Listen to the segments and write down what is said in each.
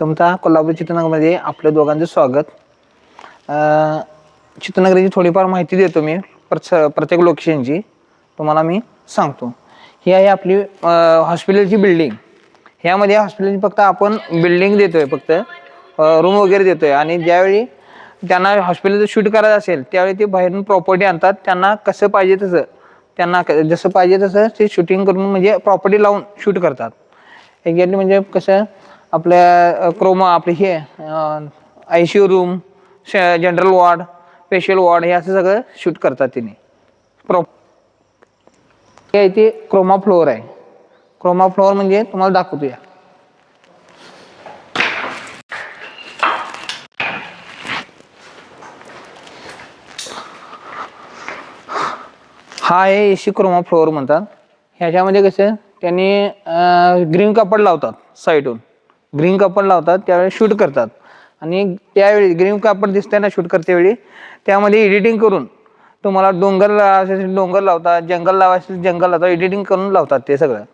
प्रथमतः कोल्हापूर चित्रनगरमध्ये आपल्या दोघांचं स्वागत. चित्रनगरीची थोडीफार माहिती देतो मी प्रच- प्रत्येक लोकेशनची. तुम्हाला मी सांगतो. ही आहे आपली हॉस्पिटलची बिल्डिंग. ह्यामध्ये हॉस्पिटलची फक्त आपण बिल्डिंग देतोय फक्त रूम वगैरे देतोय. आणि ज्यावेळी त्यांना हॉस्पिटलचं शूट करायचं असेल त्यावेळी ते बाहेरून प्रॉपर्टी आणतात. त्यांना कसं पाहिजे तसं त्यांना क- जसं पाहिजे तसं ते शूटिंग करून म्हणजे प्रॉपर्टी लावून शूट करतात. एक्झॅक्टली म्हणजे कसं आपल्या क्रोमा आपले हे I C U room general ward special ward हे असं सगळं शूट करतात तिने. प्रॉप हे इथे क्रोमा फ्लोअर आहे. क्रोमा फ्लोअर म्हणजे तुम्हाला दाखवतो या हा आहे एसी क्रोमा फ्लोअर म्हणतात. ह्याच्यामध्ये कसं त्यांनी ग्रीन कापड लावतात साईडून. ग्रीन कापड लावतात त्यावेळी शूट करतात. आणि त्यावेळी ग्रीन कापड दिसतंय ना शूट करते वेळी. त्यामध्ये एडिटिंग करून तुम्हाला डोंगर लावायचे डोंगर लावतात जंगल लावायचे जंगल लावतात एडिटिंग करून लावतात ते सगळं.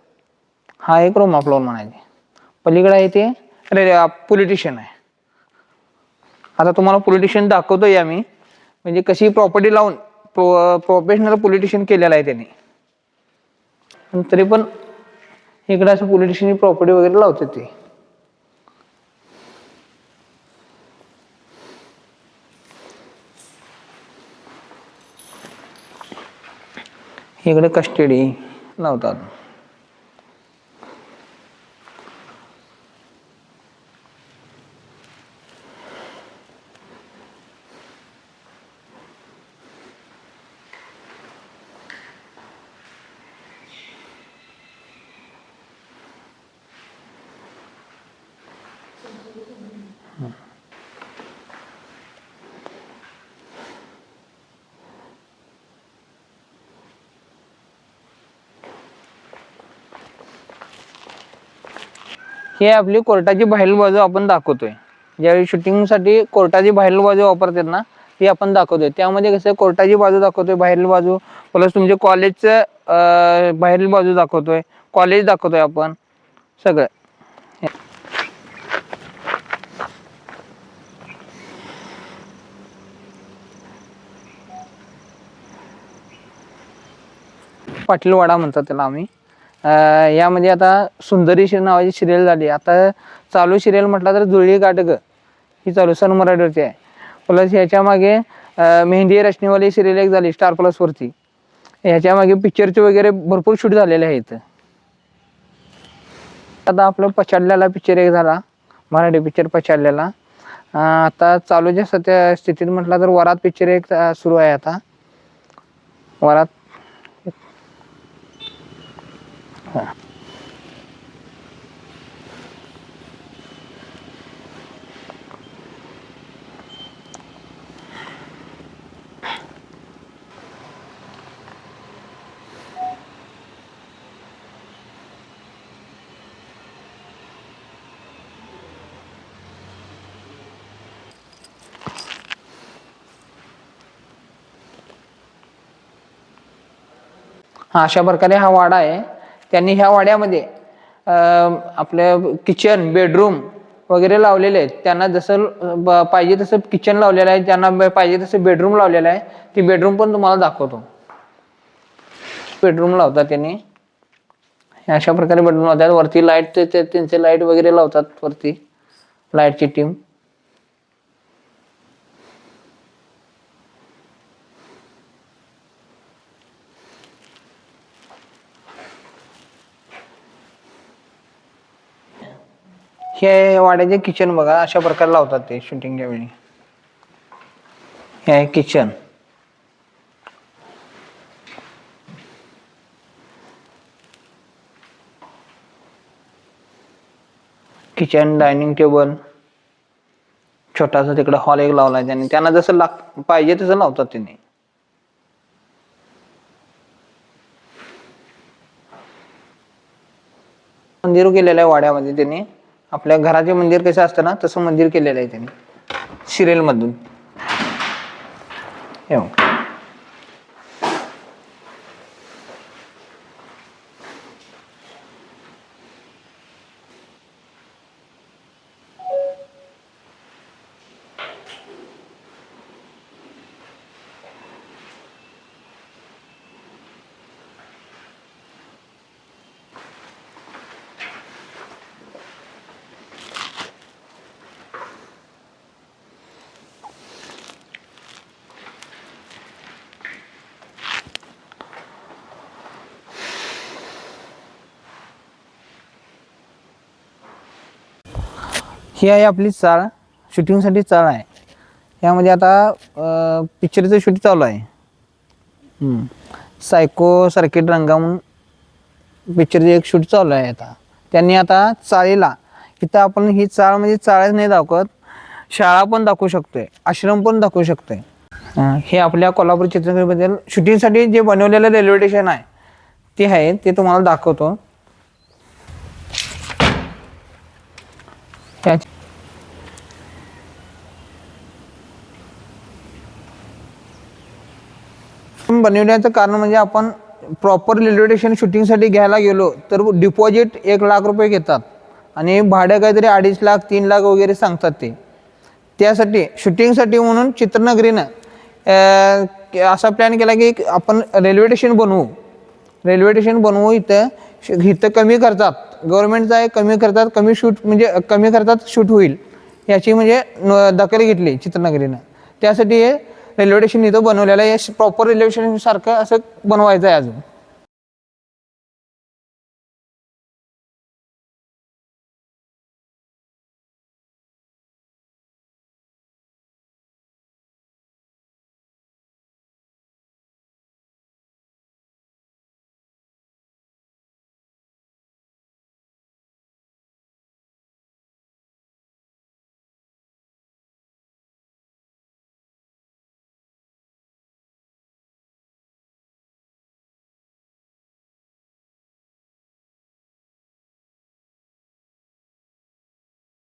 हा एक क्रोमा आपल्यावर म्हणायचे. पलीकडे आहे ते रे पोलिटिशियन आहे. आता तुम्हाला पोलिटिशियन दाखवतोय आम्ही. म्हणजे कशी प्रॉपर्टी लावून प्रो प्रोफेशनल पोलिटिशियन केलेलं आहे त्यांनी. तरी पण इकडे असं पोलिटिशियन प्रॉपर्टी वगैरे लावतात ते. इकडे कस्टडी लावतात. हे आपली कोर्टाची बाहेर बाजू आपण दाखवतोय. ज्यावेळी शूटिंगसाठी कोर्टाची बाहेर बाजू वापरतात ना ती आपण दाखवतोय. त्यामध्ये कसं कोर्टाची बाजू दाखवतोय बाहेरील बाजू. प्लस तुमचे कॉलेजचं बाहेरील बाजू दाखवतोय. कॉलेज दाखवतोय आपण. सगळं. पाटीलवाडा म्हणतात त्याला आम्ही. अं, यामध्ये आता सुंदरी शि- नावाची सिरियल झाली. आता चालू सिरियल म्हटलं तर जुळी गाडग ही चालू सन मराठीवरती आहे. प्लस ह्याच्या मागे अं, मेहंदी रश्नीवाली सिरियल एक झाली स्टार प्लसवरती ह्याच्या मागे पिक्चरचे वगैरे भरपूर शूट झालेले आहेत. आता आपलं पछाडलेला पिक्चर एक झाला मराठी पिक्चर पछाडलेला. अं, आता चालूच्या सध्या स्थितीत म्हटलं तर वरात पिक्चर एक अं, सुरू आहे आता. वरात हा अशा प्रकारे हा वाडा आहे. त्यांनी ह्या वाड्यामध्ये आपलं किचन बेडरूम वगैरे लावलेले आहेत. त्यांना जसं ब- पाहिजे तसं किचन लावलेलं आहे. त्यांना पाहिजे तसं बेडरूम लावलेलं आहे. ती बेडरूम पण तुम्हाला दाखवतो. बेडरूम लावतात त्यांनी. अशा प्रकारे बेडरूम लावतात. वरती लाइट त्यांचे लाइट वगैरे लावतात वरती. लाईटची टीम हे वाड्याचे किचन बघा अशा प्रकारे लावतात ते शूटिंगच्या वेळी. हे आहे किचन किचन डायनिंग टेबल छोटासा तिकडे हॉल एक लावलाय त्यांनी. त्यांना जसं लाग पाहिजे तसं लावतात त्याने मंदिर केलेलं आहे वाड्यामध्ये त्यांनी आपल्या घराचे मंदिर कसं असतं ना तसं मंदिर केलेलं आहे त्यांनी. सिरियलमधून येऊ ही आहे आपली चाळ शूटिंगसाठी चाळ आहे. यामध्ये आता पिक्चरचं शूट चालू आहे. सायको सर्किट रंगा म्हणून एक शूट चालू आहे आता. त्यांनी आता चाळीला इथं आपण ही चाळ म्हणजे चाळच नाही दाखवत शाळा पण दाखवू शकतोय आश्रम पण दाखवू शकतोय. हे आपल्या कोल्हापूर चित्रकलेबद्दल शूटिंगसाठी जे बनवलेलं रेल्वे स्टेशन आहे ते आहे ते तुम्हाला दाखवतो. त्याच्या बनवण्याचं कारण म्हणजे आपण प्रॉपर रेल्वेटेशन शूटिंगसाठी घ्यायला गेलो तर डिपॉझिट एक लाख रुपये घेतात. आणि भाडं काहीतरी अडीच लाख तीन लाख वगैरे सांगतात ते. त्यासाठी शूटिंगसाठी म्हणून चित्रनगरीनं असा प्लॅन केला की आपण रेल्वे स्टेशन बनवू. रेल्वे स्टेशन बनवू इथं श- इथं कमी करतात गव्हर्नमेंटचं आहे कमी खर्चात कमी शूट म्हणजे कमी खर्चात शूट होईल. याची म्हणजे दखल घेतली चित्रनगरीनं. त्यासाठी हे रेल्वे स्टेशन इथं बनवलेलं आहे. प्रॉपर रेल्वे स्टेशनसारखं असं बनवायचं आहे अजून.